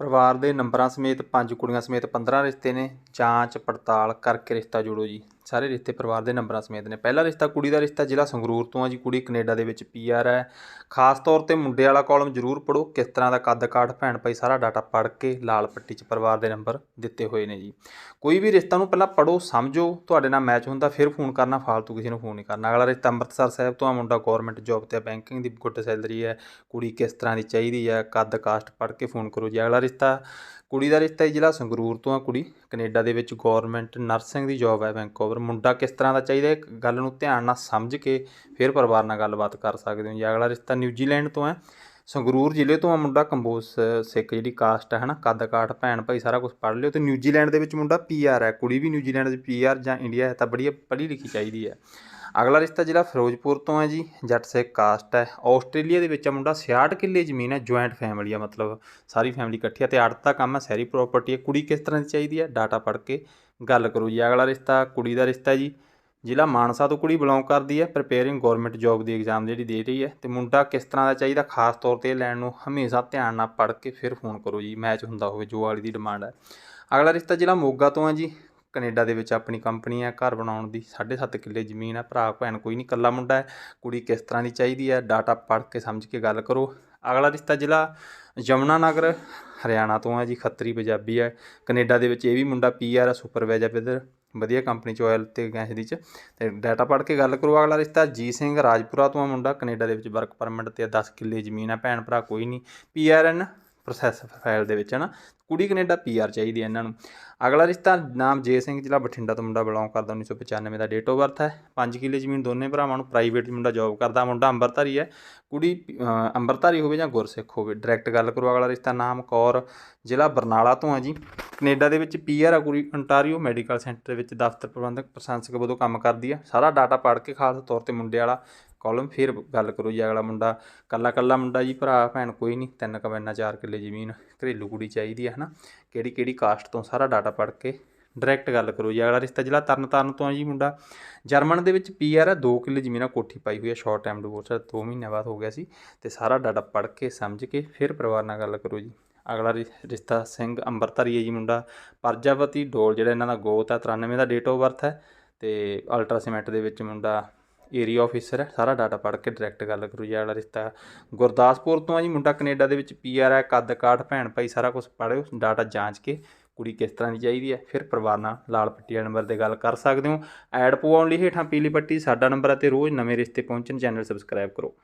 ਪਰਿਵਾਰ ਦੇ ਨੰਬਰਾਂ ਸਮੇਤ ਪੰਜ ਕੁੜੀਆਂ ਸਮੇਤ 15 ਰਿਸ਼ਤੇ ਨੇ। ਜਾਂਚ ਪੜਤਾਲ ਕਰਕੇ ਰਿਸ਼ਤਾ ਜੋੜੋ ਜੀ। ਸਾਰੇ ਰਿਸ਼ਤੇ ਪਰਿਵਾਰ ਦੇ ਨੰਬਰਾਂ ਸਮੇਤ ਨੇ। ਪਹਿਲਾ ਰਿਸ਼ਤਾ ਕੁੜੀ ਦਾ ਰਿਸ਼ਤਾ ਜ਼ਿਲ੍ਹਾ ਸੰਗਰੂਰ ਤੋਂ ਆ ਜੀ। ਕੁੜੀ ਕੈਨੇਡਾ ਦੇ ਵਿੱਚ ਪੀਆਰ ਹੈ। ਖਾਸ ਤੌਰ ਤੇ ਮੁੰਡੇ ਵਾਲਾ ਕਾਲਮ ਜ਼ਰੂਰ ਪੜੋ ਕਿਸ ਤਰ੍ਹਾਂ ਦਾ ਕੱਦ ਕਾਠ, ਭੈਣ ਭਾਈ ਸਾਰਾ ਡਾਟਾ ਪੜ੍ਹ ਕੇ ਲਾਲ ਪੱਟੀ 'ਚ ਪਰਿਵਾਰ ਦੇ ਨੰਬਰ ਦਿੱਤੇ ਹੋਏ ਨੇ ਜੀ। ਕੋਈ ਵੀ ਰਿਸ਼ਤਾ ਨੂੰ ਪਹਿਲਾਂ ਪੜੋ ਸਮਝੋ। ਤੁਹਾਡੇ ਨਾਲ ਮੈਚ ਹੁੰਦਾ, ਫਿਰ ਫੋਨ ਕਰਨਾ, ਫਾਲਤੂ ਕਿਸੇ ਨੂੰ ਫੋਨ ਨਹੀਂ ਕਰਨਾ। ਅਗਲਾ ਰਿਸ਼ਤਾ ਅੰਮ੍ਰਿਤਸਰ ਸਾਹਿਬ ਤੋਂ ਆ। ਮੁੰਡਾ ਗਵਰਨਮੈਂਟ ਜੌਬ ਤੇ ਬੈਂਕਿੰਗ ਦੀ ਗੁੱਡ ਸੈਲਰੀ ਹੈ। ਕੁੜੀ ਕਿਸ ਤਰ੍ਹਾਂ ਦੀ ਚਾਹੀਦੀ ਹੈ, ਕੱਦ ਕਾਸਟ ਪੜ੍ਹ ਕੇ ਫੋਨ ਕਰੋ ਜੀ। ਅਗਲਾ ਰਿਸ਼ਤਾ ਕੁੜੀ ਦਾ ਰਿਸ਼ਤਾ ਹੈ ਜ਼ਿਲ੍ਹਾ ਸੰਗਰੂਰ ਤੋਂ ਆ। ਕੁੜੀ ਕੈਨੇਡਾ ਦੇ ਵਿੱਚ ਗਵਰਨਮੈਂਟ ਨਰਸਿੰਗ ਦੀ ਜੌਬ ਹੈ ਵੈਂਕੂਵਰ ਮੁੰਡਾ ਕਿਸ ਤਰ੍ਹਾਂ ਦਾ ਚਾਹੀਦਾ ਹੈ ਗੱਲ ਨੂੰ ਧਿਆਨ ਨਾਲ ਸਮਝ ਕੇ ਫਿਰ ਪਰਿਵਾਰ ਨਾਲ ਗੱਲਬਾਤ ਕਰ ਸਕਦੇ ਹੋ। ਜੀ, ਅਗਲਾ ਰਿਸ਼ਤਾ ਨਿਊਜ਼ੀਲੈਂਡ ਤੋਂ ਹੈ। ਸੰਗਰੂਰ ਜ਼ਿਲ੍ਹੇ ਤੋਂ ਆ ਮੁੰਡਾ, ਕੰਬੋਜ ਸਿੱਖ ਜਿਹੜੀ ਕਾਸਟ ਹੈ ਹਨਾ, ਕੱਦ ਕਾਠ, ਭੈਣ ਭਾਈ ਸਾਰਾ ਕੁਝ ਪੜ੍ਹ ਲਿਓ। ਤੇ ਨਿਊਜ਼ੀਲੈਂਡ ਦੇ ਵਿੱਚ ਮੁੰਡਾ ਪੀਆਰ ਹੈ, ਕੁੜੀ ਵੀ ਨਿਊਜ਼ੀਲੈਂਡ ਦੀ ਪੀਆਰ ਜਾਂ ਇੰਡੀਆ ਹੈ, ਤਾਂ ਬੜੀ ਪੜ੍ਹੀ ਲਿਖੀ ਚਾਹੀਦੀ ਹੈ। ਅਗਲਾ ਰਿਸ਼ਤਾ ਜ਼ਿਲ੍ਹਾ ਫਿਰੋਜ਼ਪੁਰ ਤੋਂ ਹੈ ਜੀ, ਜੱਟ ਸਿੱਖ ਕਾਸਟ ਹੈ। ਆਸਟ੍ਰੇਲੀਆ ਦੇ ਵਿੱਚ ਆ ਮੁੰਡਾ 66 ਕਿੱਲੇ ਜ਼ਮੀਨ ਹੈ ਜੁਆਇੰਟ ਫੈਮਿਲੀ ਆ, ਮਤਲਬ ਸਾਰੀ ਫੈਮਿਲੀ ਇਕੱਠੀ ਆ ਤੇ ਆੜਤ ਦਾ ਕੰਮ ਹੈ ਸ਼ਹਿਰੀ ਪ੍ਰਾਪਰਟੀ ਹੈ। ਕੁੜੀ ਕਿਸ ਤਰ੍ਹਾਂ ਦੀ ਚਾਹੀਦੀ ਹੈ? ਡਾਟਾ ਪੜ੍ਹ ਕੇ ਗੱਲ ਕਰੋ ਜੀ। ਅਗਲਾ ਰਿਸ਼ਤਾ ਕੁੜੀ ਦਾ ਰਿਸ਼ਤਾ ਜੀ, ਜ਼ਿਲ੍ਹਾ ਮਾਨਸਾ ਤੋਂ ਕੁੜੀ ਬਿਲੋਂਗ ਕਰਦੀ ਹੈ ਪ੍ਰਿਪੇਅਰਿੰਗ ਗਵਰਨਮੈਂਟ ਜੌਬ ਦੀ ਐਗਜ਼ਾਮ ਜਿਹੜੀ ਦੇ ਰਹੀ ਹੈ ਤੇ ਮੁੰਡਾ ਕਿਸ ਤਰ੍ਹਾਂ ਦਾ ਚਾਹੀਦਾ? ਖਾਸ ਤੌਰ ਤੇ ਲੈਣ ਨੂੰ ਹਮੇਸ਼ਾ ਧਿਆਨ ਨਾਲ ਪੜ੍ਹ ਕੇ ਫਿਰ ਫੋਨ ਕਰੋ ਜੀ ਮੈਚ ਹੁੰਦਾ ਹੋਵੇ ਜੋ ਵਾਲੀ ਦੀ ਡਿਮਾਂਡ ਹੈ। ਅਗਲਾ ਰਿਸ਼ਤਾ ਜ਼ਿਲ੍ਹਾ ਮੋਗਾ ਤੋਂ ਹੈ ਜੀ ਕੈਨੇਡਾ ਦੇ ਵਿੱਚ ਆਪਣੀ ਕੰਪਨੀ ਹੈ, ਘਰ ਬਣਾਉਣ ਦੀ 7.5 ਕਿੱਲੇ ਜ਼ਮੀਨ ਹੈ। ਭਰਾ, ਭੈਣ ਕੋਈ ਨਹੀਂ, ਇਕੱਲਾ ਮੁੰਡਾ ਹੈ। ਕੁੜੀ ਕਿਸ ਤਰ੍ਹਾਂ ਦੀ ਚਾਹੀਦੀ ਹੈ, ਡਾਟਾ ਪੜ੍ਹ ਕੇ ਸਮਝ ਕੇ ਗੱਲ ਕਰੋ। ਅਗਲਾ ਰਿਸ਼ਤਾ ਜ਼ਿਲ੍ਹਾ ਯਮੁਨਾ ਨਗਰ, ਹਰਿਆਣਾ ਤੋਂ ਹੈ ਜੀ, ਖੱਤਰੀ ਪੰਜਾਬੀ ਹੈ। ਕੈਨੇਡਾ ਦੇ ਵਿੱਚ ਇਹ ਵੀ ਮੁੰਡਾ ਪੀਆਰ ਹੈ, ਸੁਪਰਵਾਈਜ਼ਰ ਵਿਦਰ ਵਧੀਆ ਕੰਪਨੀ ਚ ਆਇਲ ਤੇ ਗੈਸ ਦੀ ਚ। ਤੇ ਡਾਟਾ ਪੜ੍ਹ ਕੇ ਗੱਲ ਕਰੋ ਅਗਲਾ ਰਿਸ਼ਤਾ। ਜੀ ਸਿੰਘ ਰਾਜਪੁਰਾ ਤੋਂ ਆ ਮੁੰਡਾ, ਕੈਨੇਡਾ ਦੇ ਵਿੱਚ ਵਰਕ ਪਰਮਿਟ ਤੇ 10 ਕਿੱਲੇ ਜ਼ਮੀਨ ਹੈ। ਭੈਣ, ਭਰਾ ਕੋਈ ਨਹੀਂ। ਪੀਆਰਐਨ ਪ੍ਰੋਸੈਸ ਫਾਈਲ ਦੇ ਵਿੱਚ, ਹੈ ਨਾ? ਕੁੜੀ ਕੈਨੇਡਾ ਪੀਆਰ ਚਾਹੀਦੀ ਹੈ ਇਹਨਾਂ ਨੂੰ। ਅਗਲਾ ਰਿਸ਼ਤਾ ਨਾਮ ਜੇ ਸਿੰਘ ਜ਼ਿਲ੍ਹਾ ਬਠਿੰਡਾ ਤੋਂ ਮੁੰਡਾ ਬਿਲੋਂਗ ਕਰਦਾ 1995 ਦਾ ਡੇਟ ਆਫ ਬਰਥ ਹੈ। 5 ਕਿੱਲੇ ਜ਼ਮੀਨ ਦੋਨੇ ਭਰਾਵਾਂ ਨੂੰ ਪ੍ਰਾਈਵੇਟ ਮੁੰਡਾ ਜੌਬ ਕਰਦਾ, ਮੁੰਡਾ ਅੰਬਰਧਾਰੀ ਹੈ। ਕੁੜੀ ਅੰਬਰਧਾਰੀ ਹੋਵੇ ਜਾਂ ਗੁਰਸਿੱਖ ਹੋਵੇ ਡਾਇਰੈਕਟ ਗੱਲ ਕਰੋ ਅਗਲਾ ਰਿਸ਼ਤਾ, ਨਾਮ ਕੌਰ, ਜ਼ਿਲ੍ਹਾ ਬਰਨਾਲਾ ਤੋਂ ਹੈ ਜੀ। ਕੈਨੇਡਾ ਦੇ ਵਿੱਚ ਪੀਆਰ ਆ ਕੁੜੀ ਅੰਟਾਰੀਓ ਮੈਡੀਕਲ ਸੈਂਟਰ ਵਿੱਚ ਦਫ਼ਤਰ ਪ੍ਰਬੰਧਕ, ਪ੍ਰਸ਼ੰਸਕ ਵਜੋਂ ਕੰਮ ਕਰਦੀ ਆ ਸਾਰਾ ਡਾਟਾ ਪੜ੍ਹ ਕੇ ਖਾਸ ਤੌਰ ਤੇ ਮੁੰਡੇ ਵਾਲਾ ਕਾਲਮ ਫਿਰ ਗੱਲ ਕਰੋ ਜੀ, ਅਗਲਾ ਮੁੰਡਾ, ਕੱਲਾ ਕੱਲਾ ਮੁੰਡਾ ਜੀ, ਭਰਾ, ਭੈਣ ਕੋਈ ਨਹੀਂ, ਤਿੰਨ ਕਵੈਨਾ ਚਾਰ ਕਿੱਲੇ ਜ਼ਮੀਨ, ਘਰੇਲੂ ਕੁੜੀ ਚਾਹੀਦੀ ਹੈ, ਹਨਾ? ਕਿਹੜੀ ਕਿਹੜੀ ਕਾਸਟ ਤੋਂ ਸਾਰਾ ਡਾਟਾ ਪੜ੍ਹ ਕੇ ਡਾਇਰੈਕਟ ਗੱਲ ਕਰੋ ਜੀ, ਅਗਲਾ ਰਿਸ਼ਤਾ ਜ਼ਿਲ੍ਹਾ ਤਰਨਤਾਰਨ ਤੋਂ ਆ ਜੀ ਮੁੰਡਾ। ਜਰਮਨ ਦੇ ਵਿੱਚ ਪੀਆਰ ਹੈ 2 ਕਿੱਲੇ ਜ਼ਮੀਨ ਆ, ਕੋਠੀ ਪਾਈ ਹੋਈ ਹੈ ਸ਼ਾਰਟ ਟਾਈਮ ਡਿਵੋਰਸ ਹੈ 2 ਮਹੀਨਿਆਂ ਬਾਅਦ ਹੋ ਗਿਆ ਸੀ ਤੇ ਸਾਰਾ ਡਾਟਾ ਪੜ੍ਹ ਕੇ, ਸਮਝ ਕੇ ਫਿਰ ਪਰਿਵਾਰ ਨਾਲ ਗੱਲ ਕਰੋ ਜੀ। ਅਗਲਾ ਰਿ- ਰਿਸ਼ਤਾ ਸਿੰਘ ਅੰਬਰਧਾਰੀ ਹੈ ਜੀ ਮੁੰਡਾ। ਪ੍ਰਜਾਪਤੀ ਡੋਲ ਜਿਹੜਾ ਇਹਨਾਂ ਦਾ ਗੋਤ ਹੈ 93 ਦਾ ਡੇਟ ਆਫ ਬਰਥ ਹੈ ਤੇ ਅਲਟਰਾ ਸੀਮੈਂਟ ਦੇ ਵਿੱਚ ਮੁੰਡਾ ਏਰੀਆ ਆਫੀਸਰ ਹੈ, ਸਾਰਾ ਡਾਟਾ ਪੜ੍ਹ ਕੇ ਡਾਇਰੈਕਟ ਗੱਲ ਕਰੂ ਜੀ ਵਾਲਾ ਰਿਸ਼ਤਾ ਗੁਰਦਾਸਪੁਰ ਤੋਂ ਆ ਜੀ ਮੁੰਡਾ ਕੈਨੇਡਾ ਦੇ ਵਿੱਚ ਪੀਆਰ ਹੈ, ਕੱਦ ਕਾਠ, ਭੈਣ ਭਾਈ, ਸਾਰਾ ਕੁਝ ਪੜ੍ਹਿਓ ਡਾਟਾ ਜਾਂਚ ਕੇ ਕੁੜੀ ਕਿਸ ਤਰ੍ਹਾਂ ਦੀ ਚਾਹੀਦੀ ਹੈ। ਫਿਰ ਪਰਿਵਾਰ ਨਾਲ ਲਾਲ ਪੱਟੀ ਵਾਲੇ ਨੰਬਰ ਤੇ ਗੱਲ ਕਰ ਸਕਦੇ ਹੋ। ਐਡ ਪਵਾਉਣ ਲਈ ਹੇਠਾਂ ਪੀਲੀ ਪੱਟੀ ਸਾਡਾ ਨੰਬਰ ਹੈ ਤੇ ਰੋਜ਼ ਨਵੇਂ ਰਿਸ਼ਤੇ ਪਹੁੰਚਣ, ਚੈਨਲ ਸਬਸਕ੍ਰਾਈਬ ਕਰੋ।